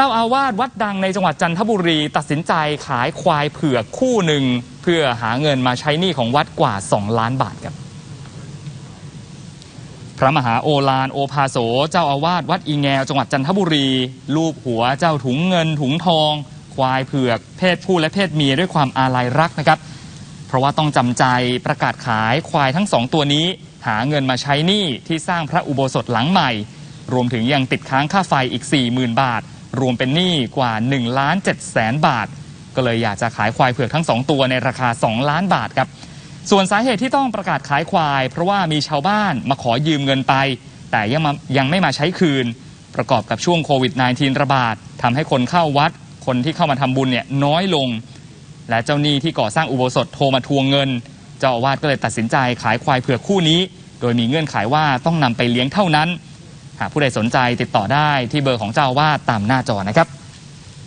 เจ้าอาวาสวัดดังในจังหวัดจันทบุรี ตัดสินใจขายควายเผือกคู่หนึ่ง เพื่อหาเงินมาใช้หนี้ของวัดกว่า 2 ล้านบาทครับ พระมหาโอฬารโอภาโส เจ้าอาวาสวัดอีแงวจังหวัดจันทบุรี ลูบหัวเจ้าถุงเงินถุงทอง ควายเผือก เพศผู้และเพศเมียด้วยความอาลัยรักนะครับ เพราะว่าต้องจำใจประกาศขายควายทั้งสองตัวนี้ หาเงินมาใช้หนี้ที่สร้างพระอุโบสถหลังใหม่ รวมถึงยังติดค้างค่าไฟอีก 40,000 บาท รวมเป็นหนี้กว่า1ล้าน7แสนบาท ก็เลยอยากจะขายควายเผือกทั้งสองตัวในราคา 2 ล้านบาทครับ ส่วนสาเหตุที่ต้องประกาศขายควาย เพราะว่ามีชาวบ้านมาขอยืมเงินไป แต่ยังมายังไม่มาใช้คืน ประกอบกับช่วงโควิด -19 ระบาดทำให้คนเข้าวัด คนที่เข้ามาทำบุญเนี่ยน้อยลง และเจ้าหนี้ที่ก่อสร้างอุโบสถโทรมาทวงเงิน เจ้าอาวาสก็เลยตัดสินใจขายควายเผือกคู่นี้ โดยมีเงื่อนไขว่าต้องนำไปเลี้ยงเท่านั้น หากผู้ใดสนใจติดต่อได้ที่เบอร์ของเจ้าอาวาสตามหน้าจอนะครับ